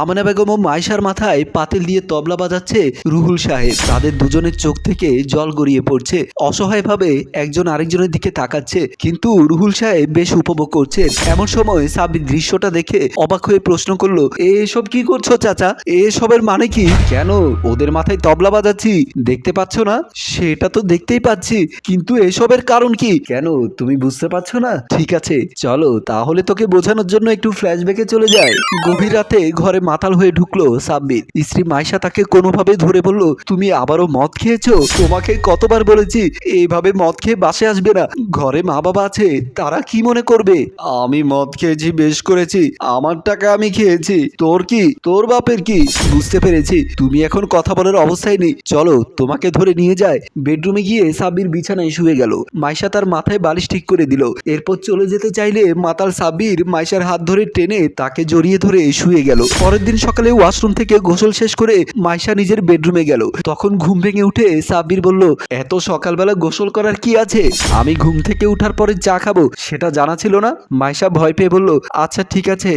আমানা বেগম ও মাইশার মাথায় পাতিল দিয়ে তবলা বাজাচ্ছে রুহুল সাহেব। তাদের দুজনের চোখ থেকে জল গড়িয়ে পড়ছে। অসহায়ভাবে একজন আরেকজনের দিকে তাকাচ্ছে, কিন্তু রুহুল সাহেব বেশ উপভোগ করছেন। এমন সময় সাবির দৃশ্যটা দেখে অবাক হয়ে প্রশ্ন করল এসব কি করছ চাচা? এসবের মানে কি? কেন? ওদের মাথায় তবলা বাজাচ্ছি। দেখতে পাচ্ছ না? সেটা তো দেখতেই পাচ্ছি, কিন্তু এসবের কারণ কি? কেন? তুমি বুঝতে পারছ না? ঠিক আছে, চলো, তাহলে তোকে বোঝানোর জন্য একটু ফ্ল্যাশব্যাকে চলে যায় গভীর রাতে ঘরে মাতাল হয়ে ঢুকলো সাব্বির। স্ত্রী মাইশা তাকে কোনোভাবে ধরে বলল, তুমি আবারও মদ খেয়েছো? তোমাকে কতবার বলেছি, এইভাবে মদ খেয়ে বাসে আসবে না। ঘরে মা বাবা আছে, তারা কি মনে করবে? আমি মদ খেয়েছি, বেশ করেছি। আমার টাকা আমি খেয়েছি। তোর কি? তোর বাপের কি? বুঝতে পেরেছি। তুমি এখন কথা বলার অবস্থায় নেই। চলো, তোমাকে ধরে নিয়ে যায় বেডরুমে গিয়ে সাব্বির বিছানায় শুয়ে গেল। মাইশা তার মাথায় বালিশ ঠিক করে দিল। এরপর চলে যেতে চাইলে মাতাল সাব্বির মাইশার হাত ধরে টেনে তাকে জড়িয়ে ধরে শুয়ে গেল। পরের দিন সকালে ওয়াশরুম থেকে গোসল শেষ করে মাইশা নিজের বেডরুমে গেল। তখন ঘুম ভেঙে উঠে সাব্বির বলল, এত সকালবেলা গোসল করার কি আছে? আমি ঘুম থেকে উঠার পরে চা খাব, সেটা জানা ছিল না? মাইশা ভয় পেয়ে বলল আচ্ছা ঠিক আছে,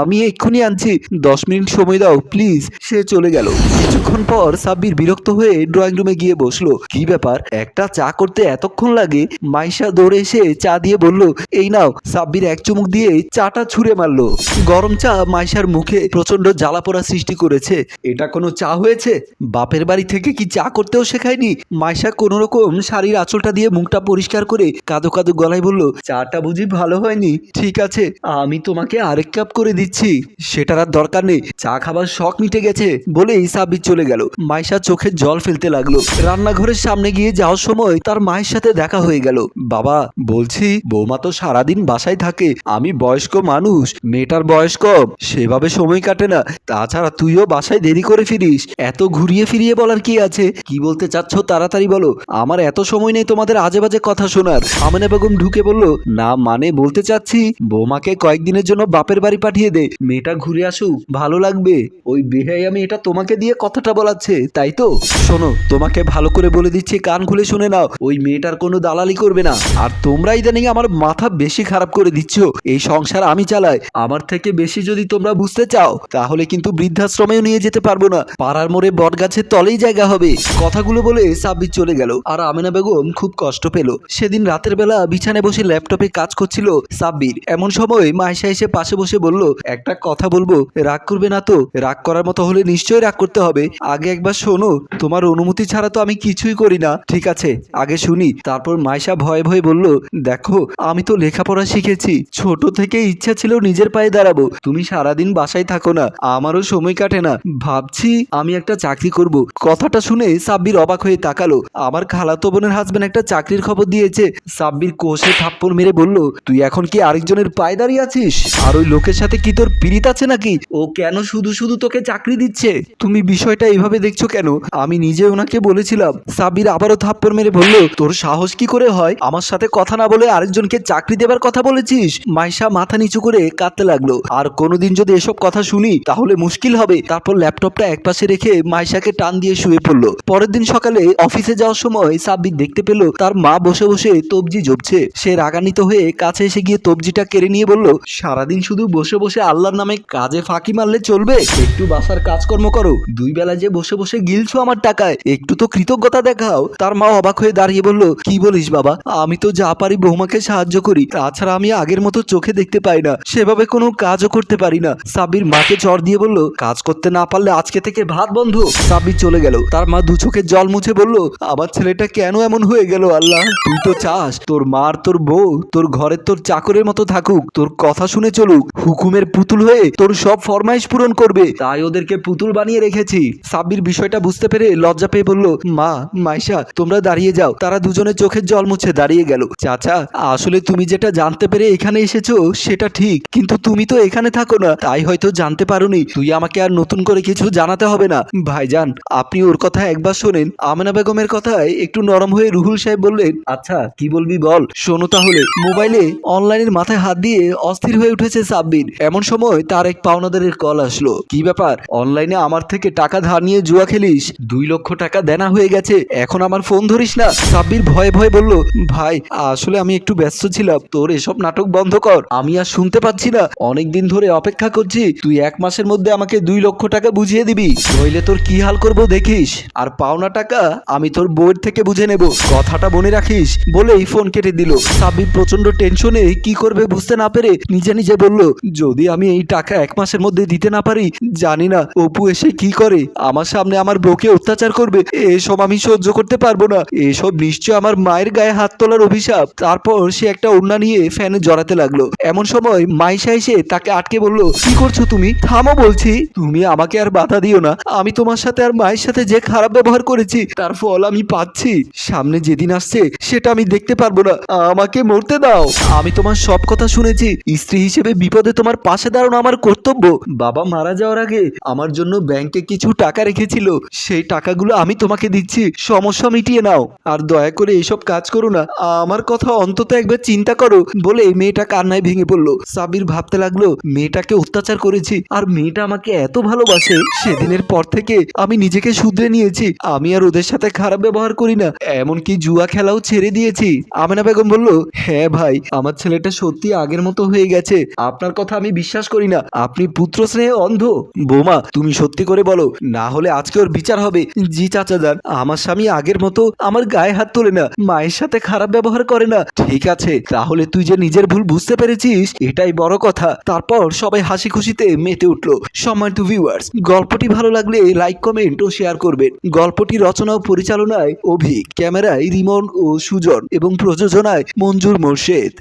আমি এক্ষুনি আনছি, দশ মিনিট সময় দাও, প্লিজ। সে চলে গেল। কিছুক্ষণ পর সাব্বির বিরক্ত হয়ে ড্রয়িং রুমে গিয়ে বসল। কি ব্যাপার? একটা চা করতে এতক্ষণ লাগে? মাইশা দৌড়ে এসে চা দিয়ে বলল, এই নাও। সাব্বির এক চুমুক দিয়ে চাটা ছুঁড়ে মারলো। গরম চা মাইশার মুখে প্রচণ্ড জ্বালা পোড়া সৃষ্টি করেছে। এটা কোনো চা হয়েছে? বাপের বাড়ি থেকে কি চা করতেও শেখায়নি? মাইশা কোনো রকম শাড়ির আঁচলটা দিয়ে মুখটা পরিষ্কার করে কাদো কাদো গলায় বলল, চাটা বুঝি ভালো হয়নি? ঠিক আছে, আমি তোমাকে আরেক কাপ করে দিচ্ছি। সেটার আর দরকার নেই। চা খাবার শখ মিটে গেছে। বলেই সাব্বির চলে গেল। মাইশা চোখে জল ফেলতে লাগল। রান্নাঘরের সামনে গিয়ে যাওয়ার সময় তার মায়ের সাথে দেখা হয়ে গেল। বাবা, বলছি, বৌমা তো সারাদিন বাসায় থাকে। আমি বয়স্ক মানুষ। মেয়েটার বয়স কম। সেভাবে সময় কাটে না। তাছাড়া তুইও বাসায় দেরি করে ফিরিস। এত ঘুরিয়ে ফিরিয়ে বলার কি আছে? কি বলতে চাচ্ছ তাড়াতাড়ি বলো। আমার এত সময় নেই তোমাদের আজে বাজে কথা শোনার। আমেনা বেগম ঢুকে বলল, না মানে বলতে চাচ্ছি, বৌমাকে কয়েকদিনের জন্য বাপের বাড়ি পাঠিয়ে দে। মেয়েটা ঘুরে আসুক, ভালো লাগবে। ওই বেহাই আমি এটা তোমাকে দিয়ে কথাটা বলাচ্ছে, তাই তো? শোনো, তোমাকে ভালো করে বলে দিচ্ছি, কান খুলে শুনে নাও। ওই মেয়েটার কোনো দালালি করবে না। আর তোমরা ইদানিং আমার মাথা বেশি খারাপ করে দিচ্ছ। এই সংসার আমি চালাই। আমার থেকে বেশি যদি তোমরা বুঝতে চাও তাহলে কিন্তু বৃদ্ধাশ্রমেও নিয়ে যেতে পারব না। পাড়ার মোড়ে বটগাছের তলেই জায়গা হবে। কথাগুলো বলে সাব্বির চলে গেল। আর আমেনা বেগম খুব কষ্ট পেল। সেদিন রাতের বেলা বিছানায় বসে ল্যাপটপে কাজ করছিল সাব্বির। এমন সময় মাইশা এসে পাশে বসে বলল, একটা কথা বলব? রাগ করবে না তো? রাগ করার মতো হলে নিশ্চয়ই রাগ করতে হবে। আগে একবার শোনো, তোমার অনুমতি ছাড়া তো আমি কিছুই করি না। ঠিক আছে, আগে শুনি। তারপর মাইশা ভয়ে ভয়ে বলল, দেখো, আমি তো লেখাপড়া শিখেছি। ছোট থেকে ইচ্ছা ছিল নিজের পায়ে দাঁড়াবো। তুমি সারাদিন বাসায় থাকো না, আমারও সময় কাটে না। ভাবছি আমি একটা চাকরি করব। কথাটা শুনে সাব্বির অবাক হয়ে তাকালো। আমার খালাতো বোনের হাজবেন্ড একটা চাকরির খবর দিয়েছে। সাব্বির কোষে থাপ্পড় মেরে বলল, তুই এখন কি আরেকজনের পায়ে দাঁড়িয়ে আছিস? আর ওই লোকের সাথে কি তোর পিরিত আছে নাকি? ও কেন শুধু শুধু তোকে চাকরি দিচ্ছে? তুমি বিষয়টা এভাবে দেখছ কেন? আমি নিজে ওনাকে বলেছিলাম। সাব্বির আবারও থাপ্পড় মেরে বলল, তোর সাহস কি করে হয়? আমার সাথে কথা না বলে আরেকজনকে চাকরি দেবার কথা বলেছিস? মাইশা মাথা নিচু করে কাঁদতে লাগল। আর কোনোদিন যদি এসব কথা তাহলে মুশকিল হবে। তারপর ল্যাপটপটা একপাশে রেখে মাইশাকে টান দিয়ে শুয়ে পড়ল। পরের দিন সকালে অফিসে যাওয়ার সময় সাব্বির দেখতে পেল, তার মা বসে বসে তবজি জপছে। সে রাগান্বিত হয়ে কাছে এসে গিয়ে তবজিটা কেড়ে নিয়ে বলল, সারাদিন শুধু বসে বসে আল্লাহর নামে কাজে ফাঁকি মারলে চলবে? একটু বাসার কাজকর্ম করো। দুই বেলা যে বসে বসে গিলছো আমার টাকায়, একটু তো কৃতজ্ঞতা দেখাও। তার মা অবাক হয়ে দাঁড়িয়ে বলল, কি বলিস বাবা, আমি তো যা পারি বৌমাকে সাহায্য করি। তাছাড়া আমি আগের মতো চোখে দেখতে পাই না। সেভাবে কোনো কাজও করতে পারি না। সাবির মাকে চর দিয়ে বলল, কাজ করতে না পারলে আজকে থেকে ভাত বন্ধ। সাবির চলে গেল। তার মা দু চোখে জল মুছে বলল, আমার ছেলেটা কেন এমন হয়ে গেল আল্লাহ? তুই তো চাস, তোর মার তোর বউ, তোর ঘরের তোর চাকরের মতো থাকুক, তোর কথা শুনে চলুক, হুকুমের পুতুল হয়ে তোর সব ফরমাইশ পূরণ করবে। তাই ওদেরকে পুতুল বানিয়ে রেখেছি। সাব্বির বিষয়টা বুঝতে পেরে লজ্জা পেয়ে বলল, মা, মাইশা, তোমরা দাঁড়িয়ে যাও। তারা দুজনে চোখের জল মুছে দাঁড়িয়ে গেল। চাচা, আসলে তুমি যেটা জানতে পেরে এখানে এসেছ, সেটা ঠিক, কিন্তু তুমি তো এখানে থাকো না। তাই হয়তো জানতে পারোনি। তুই আমাকে আর নতুন করে কিছু জানাতে হবে না। ভাইজান, আপনি ওর কথা একবার শোনেন। আমেনা বেগমের কথায় একটু নরম হয়ে রুহুল সাহেব বললেন আচ্ছা কি বলবি বল? শোনো তাহলে। মোবাইলে অনলাইনের মাথায় হাত দিয়ে অস্থির হয়ে উঠেছে সাব্বির। এমন সময় তার এক পাওনাদারের কল আসলো। কি ব্যাপার? অনলাইনে আমার থেকে টাকা ধার নিয়ে জুয়া খেলিস? দুই লক্ষ টাকা দেনা হয়ে গেছে। এখন আমার ফোন ধরিস না? সাব্বির ভয়ে ভয়ে বলল, ভাই, আসলে আমি একটু ব্যস্ত ছিলাম। তোর এসব নাটক বন্ধ কর। আমি আর শুনতে পাচ্ছি না। অনেক দিন ধরে অপেক্ষা করছি। তুই এক মাসের মধ্যে আমাকে দুই লক্ষ টাকা বুঝিয়ে দিবি। নইলে তোর কি হাল করব দেখিস। আর পাওনা টাকা, আমি তোর বউয়ের থেকে বুঝে নেব। কথাটা মনে রাখিস, বলেই ফোন কেটে দিল। সাব্বির প্রচণ্ড টেনশনে কি করবে বুঝতে না পেরে নিজে নিজে বলল, যদি আমি এই টাকা এক মাসের মধ্যে দিতে না পারি, জানি না অপু এসে কি করে। আমার সামনে আমার বউকে অত্যাচার করবে, এসব আমি সহ্য করতে পারব না। এসব নিশ্চয় আমার মায়ের গায়ে হাত তোলার অভিশাপ। তারপর সে একটা ওড়না নিয়ে ফ্যানে জড়াতে লাগল। এমন সময় মাইশা এসে তাকে আটকে বলল, কি করছ তুমি? থামো বলছি, তুমি আমাকে আর বাধা দিও না। আমি তোমার সাথে আর মায়ের সাথে যে খারাপ ব্যবহার করেছি, তার ফল আমি পাচ্ছি। সামনে যেদিন আসছে, সেটা আমি দেখতে পারব না। আমাকে মরতে দাও। আমি তোমার সব কথা শুনেছি। স্ত্রী হিসেবে বিপদে তোমার পাশে দাঁড়ানো আমার কর্তব্য। বাবা মারা যাওয়ার আগে আমার জন্য ব্যাংকে কিছু টাকা রেখেছিল। সেই টাকাগুলো আমি তোমাকে দিচ্ছি। সমস্যা মিটিয়ে নাও। আর দয়া করে এইসব কাজ করো না। আমার কথা অন্তত একবার চিন্তা করো। বলে মেয়েটা কান্নায় ভেঙে পড়ল। সাবির ভাবতে লাগল, মেয়েটাকে অত্যাচার করেছি। আর মেয়েটা আমাকে এত ভালোবাসে, সেদিনের পর থেকে আমি নিজেকে শুধরে নিয়েছি। আমি আর ওদের সাথে খারাপ ব্যবহার করি না, এমনকি জুয়া খেলাও ছেড়ে দিয়েছি। আমেনা বেগম বলল হ্যাঁ ভাই, আমার ছেলেটা সত্যি আগের মতো হয়ে গেছে। আপনার কথা আমি বিশ্বাস করি না। আপনি পুত্র স্নেহে অন্ধ। বোমা, তুমি সত্যি করে বলো, না হলে আজকে ওর বিচার হবে। জি চাচা যান, আমার স্বামী আগের মতো আমার গায়ে হাত তোলে না, মায়ের সাথে খারাপ ব্যবহার করে না। ঠিক আছে, তাহলে তুই যে নিজের ভুল বুঝতে পেরেছিস, এটাই বড় কথা। তারপর সবাই হাসি খুশিতে মেতে সময় সম্মানিত ভিউয়ার্স গল্পটি ভালো লাগলে লাইক কমেন্ট ও শেয়ার করবেন। গল্পটি রচনা ও পরিচালনায় অভি ক্যামেরায় রিমন ও সুজন এবং প্রযোজনায় মঞ্জুর মোর্শেদ।